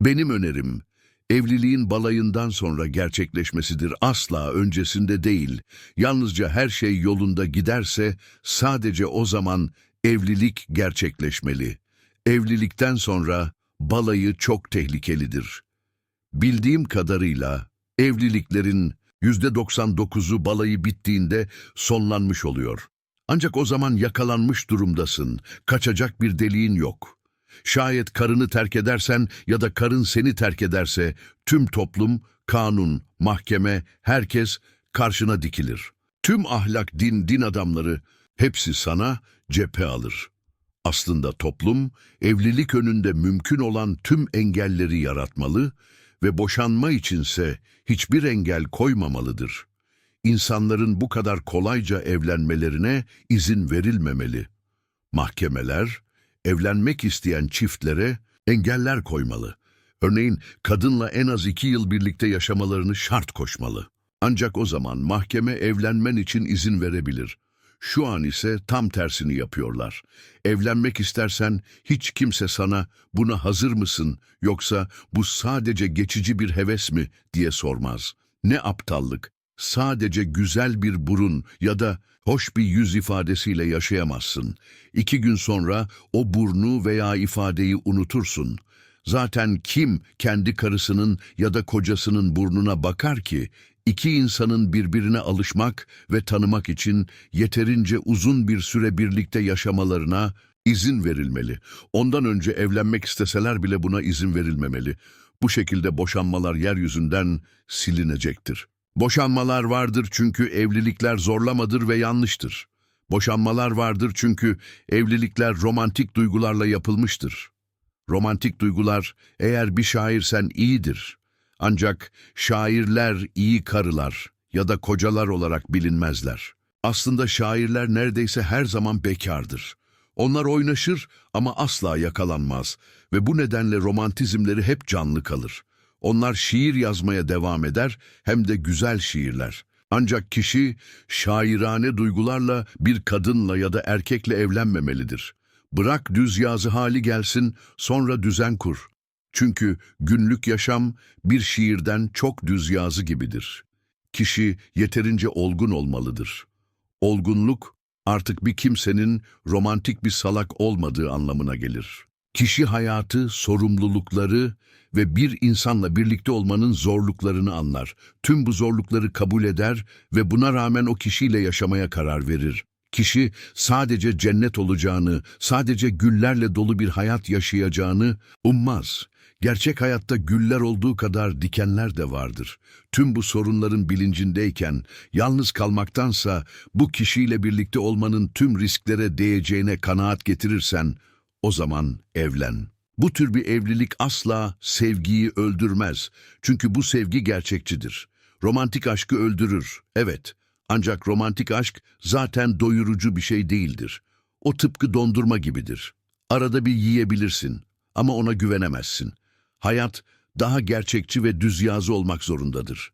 Benim önerim, evliliğin balayından sonra gerçekleşmesidir asla öncesinde değil. Yalnızca her şey yolunda giderse sadece o zaman evlilik gerçekleşmeli. Evlilikten sonra balayı çok tehlikelidir. Bildiğim kadarıyla evliliklerin %99'u balayı bittiğinde sonlanmış oluyor. Ancak o zaman yakalanmış durumdasın, kaçacak bir deliğin yok. Şayet karını terk edersen ya da karın seni terk ederse tüm toplum, kanun, mahkeme, herkes karşına dikilir. Tüm ahlak, din, din adamları hepsi sana cephe alır. Aslında toplum, evlilik önünde mümkün olan tüm engelleri yaratmalı ve boşanma içinse hiçbir engel koymamalıdır. İnsanların bu kadar kolayca evlenmelerine izin verilmemeli. Mahkemeler, evlenmek isteyen çiftlere engeller koymalı. Örneğin kadınla en az iki yıl birlikte yaşamalarını şart koşmalı. Ancak o zaman mahkeme evlenmen için izin verebilir. Şu an ise tam tersini yapıyorlar. Evlenmek istersen hiç kimse sana buna hazır mısın yoksa bu sadece geçici bir heves mi diye sormaz. Ne aptallık. Sadece güzel bir burun ya da hoş bir yüz ifadesiyle yaşayamazsın. İki gün sonra o burnu veya ifadeyi unutursun. Zaten kim kendi karısının ya da kocasının burnuna bakar ki iki insanın birbirine alışmak ve tanımak için yeterince uzun bir süre birlikte yaşamalarına izin verilmeli. Ondan önce evlenmek isteseler bile buna izin verilmemeli. Bu şekilde boşanmalar yeryüzünden silinecektir. Boşanmalar vardır çünkü evlilikler zorlamadır ve yanlıştır. Boşanmalar vardır çünkü evlilikler romantik duygularla yapılmıştır. Romantik duygular eğer bir şairsen iyidir. Ancak şairler iyi karılar ya da kocalar olarak bilinmezler. Aslında şairler neredeyse her zaman bekardır. Onlar oynaşır ama asla yakalanmaz ve bu nedenle romantizmleri hep canlı kalır. Onlar şiir yazmaya devam eder hem de güzel şiirler. Ancak kişi şairane duygularla bir kadınla ya da erkekle evlenmemelidir. Bırak düz yazı hali gelsin, sonra düzen kur. Çünkü günlük yaşam bir şiirden çok düz yazı gibidir. Kişi yeterince olgun olmalıdır. Olgunluk artık bir kimsenin romantik bir salak olmadığı anlamına gelir. Kişi hayatı, sorumlulukları ve bir insanla birlikte olmanın zorluklarını anlar. Tüm bu zorlukları kabul eder ve buna rağmen o kişiyle yaşamaya karar verir. Kişi sadece cennet olacağını, sadece güllerle dolu bir hayat yaşayacağını ummaz. Gerçek hayatta güller olduğu kadar dikenler de vardır. Tüm bu sorunların bilincindeyken yalnız kalmaktansa bu kişiyle birlikte olmanın tüm risklere değeceğine kanaat getirirsen o zaman evlen. Bu tür bir evlilik asla sevgiyi öldürmez. Çünkü bu sevgi gerçekçidir. Romantik aşkı öldürür, evet. Ancak romantik aşk zaten doyurucu bir şey değildir. O tıpkı dondurma gibidir. Arada bir yiyebilirsin ama ona güvenemezsin. Hayat daha gerçekçi ve düz yazı olmak zorundadır.